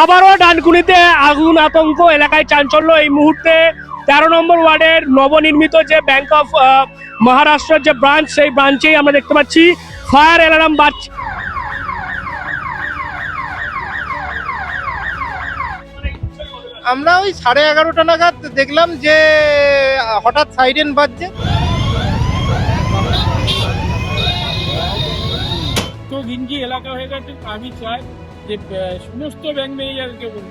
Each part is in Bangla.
আবারও ডানকুনিতে আগুন আতঙ্ক এলাকায় চাঞ্চল্য। এই মুহূর্তে তেরো নম্বর ওয়ার্ডের নবনির্মিত যে ব্যাংক অফ মহারাষ্ট্রের যে ব্রাঞ্চ সেই ব্রাঞ্চেই আমরা দেখতে পাচ্ছি। ফায়ার অ্যালার্ম বাজছে আমরা ওই সাড়ে এগারোটা নাগাদ দেখলাম যে হঠাৎ সাইরেন বাজছে। তো গিঞ্জি এলাকা হয়ে গেছে আমি চাই যে সমস্ত ব্যাংক ম্যানেজারকে বলব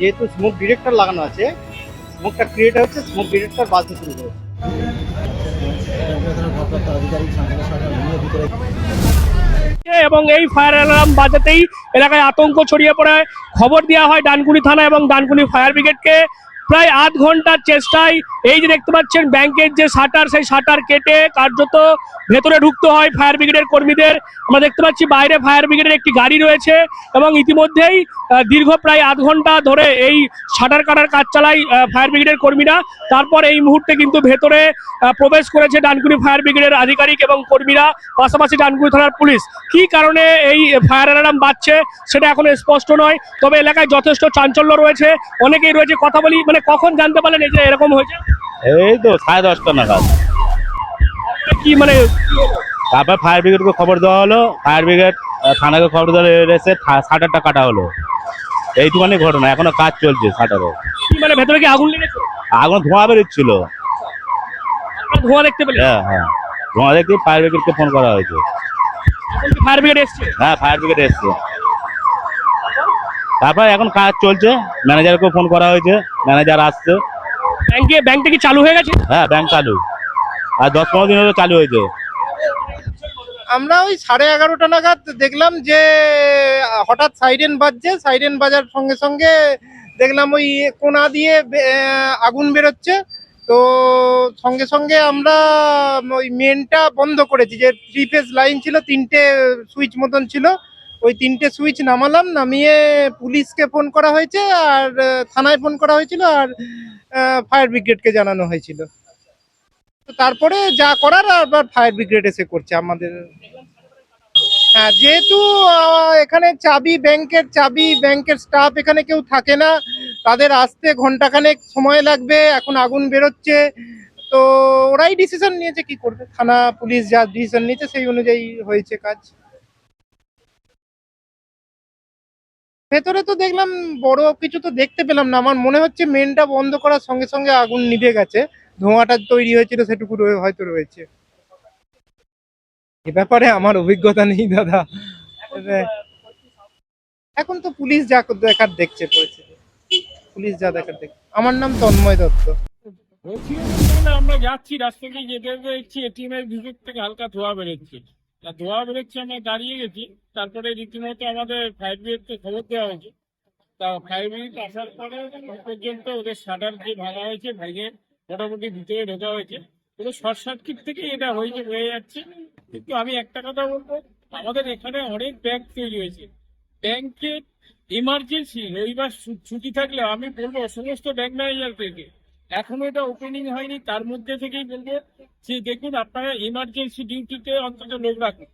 যেহেতু স্মোক ডিরেক্টর লাগানো আছে স্মোকটা ক্রিয়েট হচ্ছে স্মোক ডিরেক্টর বাজতে শুরু করেছে। এবং এই ফায়ার অ্যালার্ম বাজাতেই এলাকায় আতঙ্ক ছড়িয়ে পড়ে খবর দেওয়া হয় ডানকুনি থানা এবং ডানকুনি ফায়ার ব্রিগেডকে প্রায় আধ ঘণ্টার চেষ্টায় এই যে দেখতে পাচ্ছেন ব্যাংকের যে শাটার, সেই শাটার কেটে কার্যত ভেতরে ঢুকতে হয় ফায়ার ব্রিগেডের কর্মীদের। আমরা দেখতে পাচ্ছি বাইরে ফায়ার ব্রিগেডের একটি গাড়ি রয়েছে এবং ইতিমধ্যেই দীর্ঘ প্রায় আধ ঘণ্টা ধরে এই শাটার কাটার কাজ চালায় ফায়ার ব্রিগেডের কর্মীরা। তারপর এই মুহূর্তে কিন্তু ভেতরে প্রবেশ করেছে ডানকুনি ফায়ার ব্রিগেডের আধিকারিক এবং কর্মীরা, পাশাপাশি ডানকুনি থানার পুলিশ। কি কারণে এই ফায়ার অ্যালার্ম বাজছে, সেটা এখনও স্পষ্ট নয়। তবে এলাকায় যথেষ্ট চাঞ্চল্য রয়েছে। অনেকেই রয়েছে কথা বলি মানে কখন জানতে পারলেন এই যে এরকম হয়েছে? এই তো সাড়ে দশটা নাগাদ। কি মানে তারপর ফায়ার ব্রিগেডকে খবর দেওয়া হলো ফায়ার ব্রিগেড থানাকে খবর দেওয়া এসে শাটারটা কাটা হলো। এইটুখানি ঘটনা এখনও কাজ চলছে শাটারে মানে ভেতরে কি আগুন লেগেছে? আগুন ধোঁয়া বেরোচ্ছিল। ধোঁয়া দেখতে পেলেন? হ্যাঁ হ্যাঁ। ধোঁয়া দেখে ফায়ার ব্রিগেডকে ফোন করা হয়েছে। ফায়ার ব্রিগেড এসছে? হ্যাঁ ফায়ার ব্রিগেড এসছে। তারপর এখন কাজ চলছে। ম্যানেজারকে ফোন করা হয়েছে ম্যানেজার আসছে। ব্যাংকে ব্যাংকটা কি চালু হয়ে গেছে? হ্যাঁ ব্যাংক চালু। আর দশ পনেরো দিন হলো চালু হয়েছে। আমরা ওই সাড়ে এগারোটা নাগাদ দেখলাম যে হঠাৎ সাইরেন বাজছে। সাইরেন বাজার সঙ্গে সঙ্গে দেখলাম ওই কোনা দিয়ে আগুন বেরোচ্ছে। তো সঙ্গে সঙ্গে আমরা ওই মেনটা বন্ধ করেছি। যে থ্রি ফেজ লাইন ছিল তিনটে সুইচ মতন ছিল। ওই তিনটে সুইচ নামালাম, নামিয়ে পুলিশকে ফোন করা হয়েছে আর থানায় ফোন করা হয়েছিল আর ফায়ার ব্রিগেডকে জানানো হয়েছিল। তো তারপরে যা করার আবার ফায়ার ব্রিগেড এসে করছে আমাদের। হ্যাঁ যেহেতু এখানে চাবি ব্যাংকের চাবি ব্যাংকের স্টাফ এখানে কেউ থাকে না, তাদের আসতে ঘন্টাখানেক সময় লাগবে, এখন আগুন বেরোচ্ছে। তো ওরাই ডিসিশন নিয়েছে কি করবে, থানা, পুলিশ যা ডিসিশন নিয়েছে সেই অনুযায়ী হয়েছে কাজ। ভেতরে তো দেখলাম বড় কিছু তো দেখতে পেলাম না। আমার মনে হচ্ছে মেনটা বন্ধ করার সঙ্গে সঙ্গে আগুন নিভে গেছে। ধোঁয়াটা তৈরি হয়েছিল সেটুকু হয়তো রয়েছে। এ ব্যাপারে আমার অভিজ্ঞতা নেই, দাদা। এখন তো পুলিশ যা দেখার দেখছে, পরিস্থিতি। পুলিশ যা দেখার দেখছে। আমার নাম তন্ময় দত্ত। আমরা যাচ্ছি রাস্তা যেতে যেতে এটিএম এর ভিতর থেকে হালকা ধোয়া বেরোচ্ছে। ধোয়া বেরোচ্ছে আমরা দাঁড়িয়ে গেছি। তারপরে রীতিমতো আমাদের ফাইভ ফায়ার ব্রিগেডকে খবর দেওয়া হয়েছে। তা ফায়ার ব্রিগেড আসার পরে পর্যন্ত ওদের শাটার যে ভাঙা হয়েছে, ভেঙে মোটামুটি ভিতরে ঢোকা হয়েছে। পুরো শর্ট সার্কিট থেকে এটা হয়েছে হয়ে যাচ্ছে, কিন্তু আমি একটা কথা বলব, আমাদের এখানে অনেক ব্যাংক তৈরি হয়েছে। ব্যাংকে ইমার্জেন্সি রবিবার ছুটি থাকলে আমি বলব সমস্ত ব্যাংক ম্যানেজারদেরকে এখনও এটা ওপেনিং হয়নি তার মধ্যে থেকেই বলব যে দেখুন আপনারা ইমার্জেন্সি ডিউটিতে অন্তত লোক রাখুন।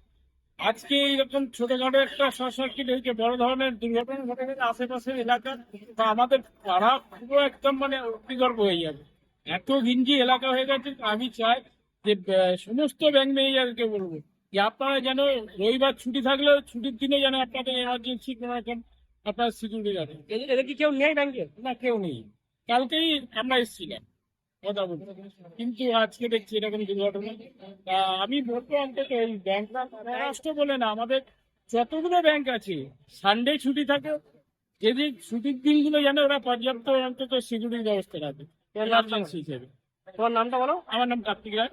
আজকে এইরকম ছোটখাটো একটা শর্ট সার্কিট হয়েছে বড় ধরনের দুর্ঘটনা ঘটে গেলে আশেপাশের এলাকা বা আমাদের পাড়া পুরো একদম মানে অগ্নিগর্ভ হয়ে যাবে। এত ঘিঞ্জি এলাকা হয়ে গেছে আমি চাই যে সমস্ত ব্যাংক ম্যানেজারকে বলব যে আপনারা যেন রবিবার ছুটি থাকলেও ছুটির দিনে যেন আপনাদের এমার্জেন্সি কোনো রকম আপনার সিকিউরিটি রাখেন এদের কি কেউ নেই ব্যাংকে না কেউ নেই। কালকেই আমরা এসেছিলাম। কিন্তু আজকে দেখছি এরকম দুর্ঘটনা। আমি বলব অন্তত এই ব্যাংক রাষ্ট্র বলে না আমাদের যতগুলো ব্যাংক আছে সানডে ছুটি থাকে যেদিন ছুটির দিনগুলো যেন ওরা পর্যাপ্ত অন্তত সিকিউরিটি ব্যবস্থা রাখে এমার্জেন্সি হিসেবে। তোমার নামটা বলো? আমার নাম কার্তিক রায়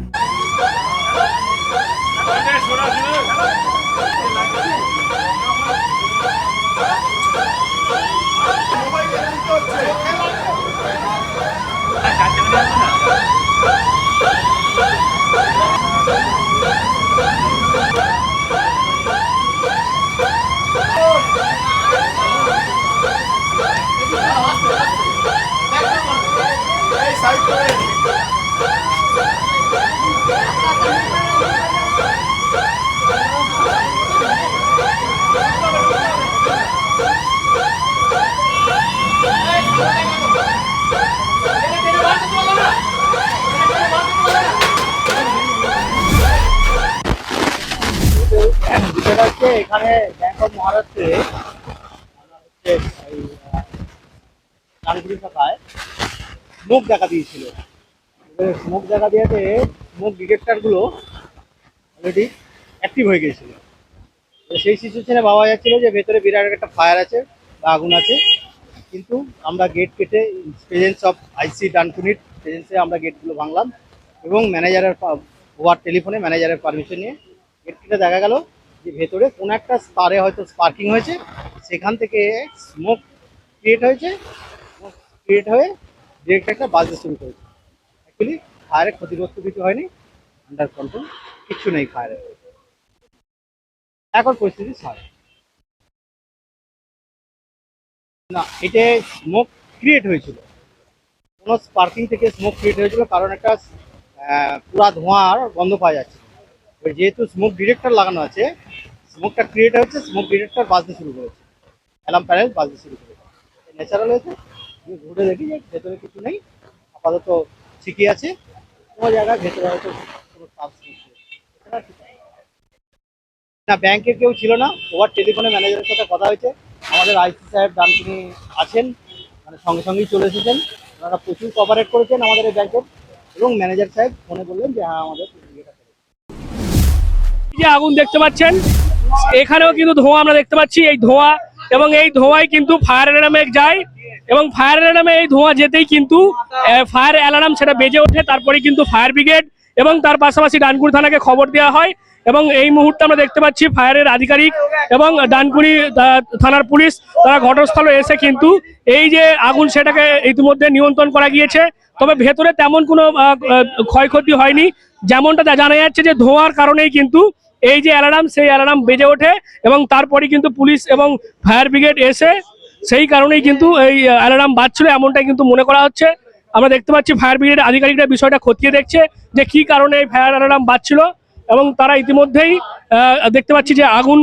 এখানে ব্যাংক অফ মহারাষ্ট্রে ডানকুনি শাখায় স্মোক দেখা দিয়েছিল। স্মোক দেখা দিয়েতে স্মোক ডিটেক্টরগুলো অলরেডি অ্যাক্টিভ হয়ে গিয়েছিল। সেই সিচুয়েশনে ভাবা যাচ্ছিল যে ভেতরে বিরাট একটা ফায়ার আছে বা আগুন আছে, কিন্তু আমরা গেট কেটে প্রেজেন্স অফ আইসি ডানকুনির প্রেজেন্সে আমরা গেটগুলো ভাঙলাম এবং ম্যানেজারের ওভার টেলিফোনে ম্যানেজারের পারমিশন নিয়ে গেট কেটে দেখা গেল যে ভেতরে কোনো একটা স্তারে হয়তো স্পার্কিং হয়েছে, সেখান থেকে স্মোক ক্রিয়েট হয়েছে ক্রিয়েট হয়ে ডিরেক্ট একটা বাজতে শুরু করেছে। অ্যাকচুয়ালি ফায়ারের ক্ষতিগ্রস্ত কিছু হয়নি আন্ডার কন্ট্রোল কিচ্ছু নেই ফায়ারের এখন পরিস্থিতি স্বাভাবিক না, এটা স্মোক ক্রিয়েট হয়েছিল। কোনো স্পার্কিং থেকে স্মোক ক্রিয়েট হয়েছিল, কারণ একটা পুরা ধোঁয়ার গন্ধ পাওয়া যাচ্ছে। যেহেতু স্মোক ডিরেক্টর লাগানো আছে স্মোকটা ক্রিয়েট হয়েছে স্মোক ডিরেক্টর বাজতে শুরু করেছে। অ্যালার্ম প্যানেল বাজতে শুরু করেছে। ন্যাচারাল হয়েছে। আমি ঘুরে দেখি যে ভেতরে কিছু নেই। আপাতত ঠিকই আছে। কোনো জায়গায় ভেতরে হয়তো কোনো। না ব্যাংকে কেউ ছিল না। ওভার টেলিফোনে ম্যানেজারের সাথে কথা হয়েছে। আমাদের আইসি সাহেব ডানকুনি আছেন। মানে সঙ্গে সঙ্গেই চলে এসেছেন। ওনারা প্রচুর কভারেট করেছেন আমাদের এই ব্যাংকের এবং ম্যানেজার সাহেব ফোনে বললেন যে হ্যাঁ আমাদের যে আগুন দেখতে পাচ্ছেন এখানেও কিন্তু ধোঁয়া আমরা দেখতে পাচ্ছি এই ধোঁয়া এবং এই ধোঁয়ায় কিন্তু ফায়ার অ্যালার্মে যায় এবং ফায়ার অ্যালার্মে এই ধোঁয়া যেতেই কিন্তু ফায়ার অ্যালার্ম সেটা বেজে ওঠে তারপরে কিন্তু ফায়ার ব্রিগেড এবং তার পাশাপাশি ডানকুনি থানাকে খবর দেওয়া হয় এবং এই মুহূর্তে আমরা দেখতে পাচ্ছি ফায়ারের আধিকারিক এবং ডানকুনি আহ, থানার পুলিশ তারা ঘটনাস্থলে এসে কিন্তু এই যে আগুন সেটাকে ইতিমধ্যে নিয়ন্ত্রণ করা গিয়েছে। তবে ভেতরে তেমন কোনো ক্ষয়ক্ষতি হয়নি। যেমনটা জানা যাচ্ছে যে ধোঁয়ার কারণেই কিন্তু এই যে অ্যালার্ম, সেই অ্যালার্ম বেজে ওঠে এবং তারপরে কিন্তু পুলিশ এবং ফায়ার ব্রিগেড এসে সেই কারণেই কিন্তু এই অ্যালার্ম বাজছিল, এমনটাই কিন্তু মনে করা হচ্ছে। আমরা দেখতে পাচ্ছি ফায়ার ব্রিগেড আধিকারিকরা বিষয়টা খতিয়ে দেখছে যে কি কারণে এই ফায়ার অ্যালার্ম বাজছিল এবং তারা ইতিমধ্যেই দেখতে পাচ্ছি যে আগুন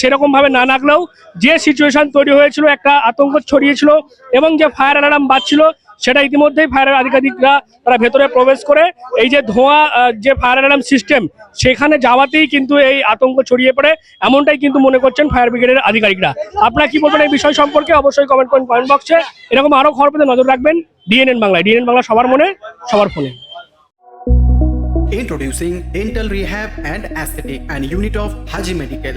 সেরকম ভাবে না লাগলেও যে সিচুয়েশন তৈরি হয়েছিল, একটা আতঙ্ক ছড়িয়েছিল এবং যে ফায়ার অ্যালার্ম বাজছিল সেটা ইতিমধ্যেই ফায়ার আধিকারিকরা তারা ভেতরে প্রবেশ করে। এই যে ধোঁয়া যে ফায়ার অ্যালার্ম সিস্টেম, সেখানে যাওয়াতেই কিন্তু এই আতঙ্ক ছড়িয়ে পড়ে, এমনটাই কিন্তু মনে করছেন ফায়ার ব্রিগেডের আধিকারিকরা। আপনারা কি বলবেন এই বিষয় সম্পর্কে? অবশ্যই কমেন্ট করুন কমেন্ট বক্সে এরকম আরও খবর পেতে নজর রাখবেন ডিএনএন বাংলায়। ডিএনএন বাংলা সবার মনে, সবার ফোনে। Introducing Dental Rehab and Aesthetic and Unit of Haji Medical.